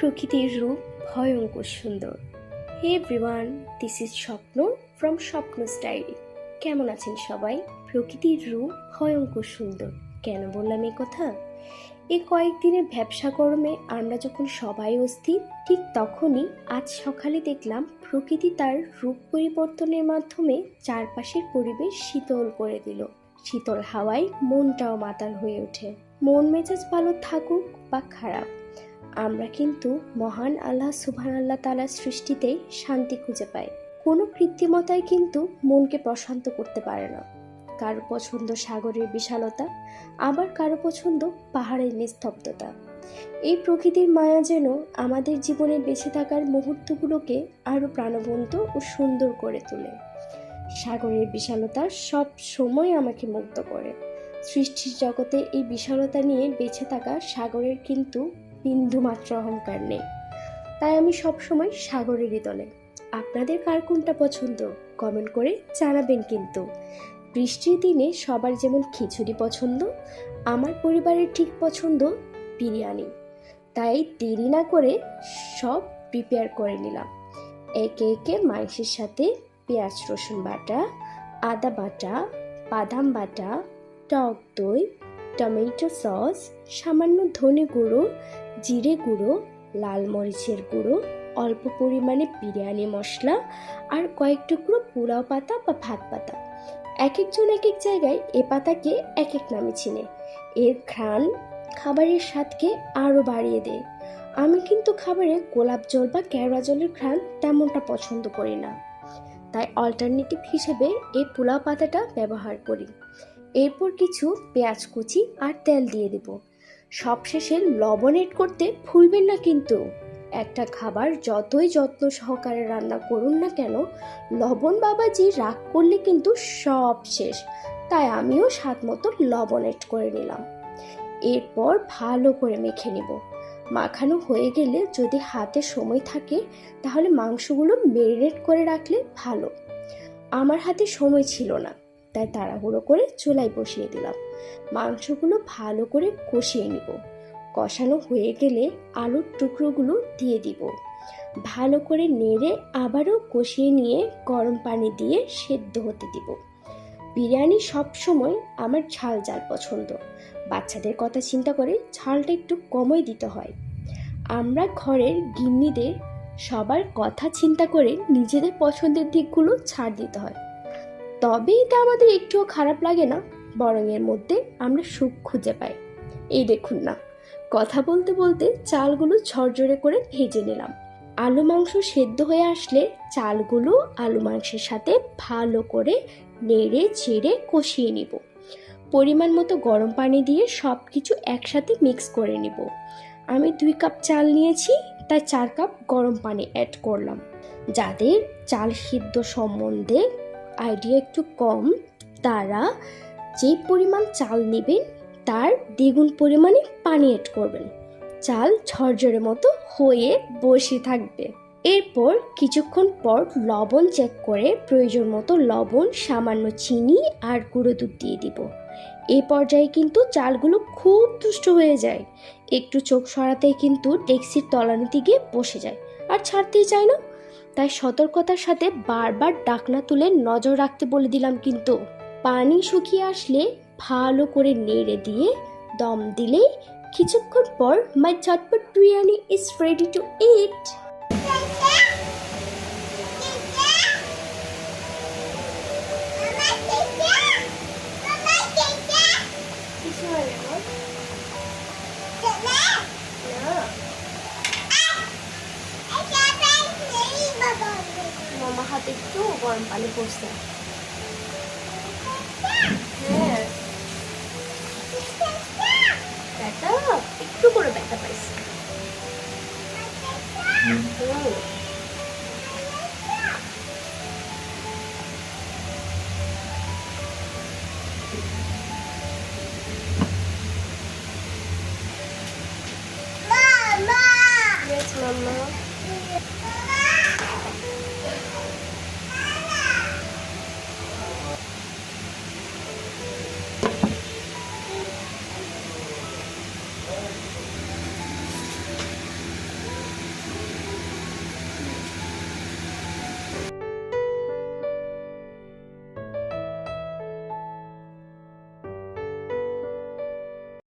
প্রকৃতির রূপ ভয়ঙ্কর সুন্দর। Hey everyone this is Swapna from Swapna diary কেমন আছেন সবাই? প্রকৃতির রূপ ভয়ঙ্কর সুন্দর। কেন বললাম এই কথা? এই কয়েকদিনের ব্যবসা গরমে আমরা যখন সবাই অস্থির, ঠিক তখনই আজ সকালে দেখলাম প্রকৃতি তার রূপ পরিবর্তনের মাধ্যমে চারপাশের পরিবেশ শীতল করে দিল। শীতল হাওয়ায় মনটাও মাতাল হয়ে ওঠে। মন মেজাজ ভালো থাকুক বা খারাপ আমরা কিন্তু মহান আল্লাহ সুবহান আল্লাহ তালার সৃষ্টিতেই শান্তি খুঁজে পাই। কোনো কৃত্রিমতাই কিন্তু মনকে প্রশান্ত করতে পারে না। কারও পছন্দ সাগরের বিশালতা, আবার কারও পছন্দ পাহাড়ের নিস্তব্ধতা। এই প্রকৃতির মায়া যেন আমাদের জীবনে বেঁচে থাকার মুহূর্তগুলোকে আরও প্রাণবন্ত ও সুন্দর করে তোলে। সাগরের বিশালতা সব সময় আমাকে মুগ্ধ করে। সৃষ্টির জগতে এই বিশালতা নিয়ে বেঁচে থাকা সাগরের কিন্তু বিন্দুমাত্র অহংকার নেই। তাই আমি সবসময় সাগরেরই দলে আপনাদের কার কোনটা পছন্দ? কমেন্ট করে জানাবেন কিন্তু। বৃষ্টির দিনে সবার যেমন খিচুড়ি পছন্দ, আমার পরিবারের ঠিক পছন্দ বিরিয়ানি। তাই দেরি না করে সব প্রিপেয়ার করে নিলাম। একে একে মাংসের সাথে পেঁয়াজ, রসুন বাটা, আদা বাটা, বাদাম বাটা, টক দই, টমেটো সস, সামান্য ধনে গুঁড়ো জিরে গুঁড়ো, লাল মরিচের গুঁড়ো, অল্প পরিমাণে বিরিয়ানি মশলা আর কয়েক টুকরো পোলাও পাতা বা ভাত পাতা। এক একজন এক এক জায়গায় এ পাতাকে এক এক নামে চিনে। এর ঘ্রাণ খাবারের স্বাদকে আরও বাড়িয়ে দেয়। আমি কিন্তু খাবারে গোলাপ জল বা কেওড়া জলের ঘ্রাণ তেমনটা পছন্দ করি না। তাই অল্টারনেটিভ হিসেবে এই পোলাও পাতাটা ব্যবহার করি। এরপর কিছু পেঁয়াজ কুচি আর তেল দিয়ে দেব। সবশেষে লবণ এড করতে ভুলবেন না কিন্তু। একটা খাবার যতই যত্ন সহকারে রান্না করুন না কেন, লবণ বাবাজি রাগ করলে কিন্তু সব শেষ। তাই আমিও স্বাদ মতো লবণ এড করে নিলাম। এরপর ভালো করে মেখে নেব। মাখানো হয়ে গেলে যদি হাতে সময় থাকে, তাহলে মাংসগুলো মেরিনেট করে রাখলে ভালো। আমার হাতে সময় ছিল না। তাই তাড়াহুড়ো করে চুলায় বসিয়ে দিলাম। মাংসগুলো ভালো করে কষিয়ে নিব। কষানো হয়ে গেলে আলুর টুকরোগুলো দিয়ে দিব। ভালো করে নেড়ে আবারও কষিয়ে নিয়ে গরম পানি দিয়ে সেদ্ধ হতে দিব। বিরিয়ানি সবসময় আমার ঝাল ঝাল পছন্দ। বাচ্চাদের কথা চিন্তা করে ঝালটা একটু কমই দিতে হয়। আমরা ঘরের গিন্নিদের সবার কথা চিন্তা করে নিজেদের পছন্দের দিকগুলো ছাড় দিতে হয়। তবে এটা আমাদের একটুও খারাপ লাগে না, বরং এর মধ্যে আমরা সুখ খুঁজে পাই। এই দেখুন না, কথা বলতে বলতে চালগুলো ঝরঝরে করে ভেজে নিলাম। আলু মাংস সেদ্ধ হয়ে আসলে চালগুলো আলু মাংসের সাথে ভালো করে নেড়ে ছেড়ে কষিয়ে নিব। পরিমাণ মতো গরম পানি দিয়ে সব কিছু একসাথে মিক্স করে নিব। আমি দুই কাপ চাল নিয়েছি তাই চার কাপ গরম পানি অ্যাড করলাম। যাদের চাল সিদ্ধ সম্বন্ধে আইডিয়া একটু কম, তারা যে পরিমাণ চাল নেবেন, তার দ্বিগুণ পরিমাণে পানি অ্যাড করবেন। চাল ঝরঝরে মতো হয়ে বসে থাকবে। এরপর কিছুক্ষণ পর লবণ চেক করে প্রয়োজন মতো লবণ, সামান্য চিনি আর গুঁড়ো দুধ দিয়ে দিব। এই পর্যায়ে কিন্তু চালগুলো খুব দুষ্ট হয়ে যায়। একটু চোখ সরাতেই কিন্তু ডেক্সির তলানিতে গিয়ে বসে যায়। আর ছাড়তেই চায় না। তাই সতর্কতার সাথে বারবার ডাকনা তুলে নজর রাখতে বলে দিলাম কিন্তু। পানি শুকিয়ে আসলে ভালো করে নেড়ে দিয়ে দম দিলেই কিছুক্ষণ পর মাই ঝটপট biryani is ready to eat তাতে একটু গরম পানি পড়ছে হ্যাঁ ব্যথা একটু করে ব্যথা পাইছে Mama. Yes, Mama.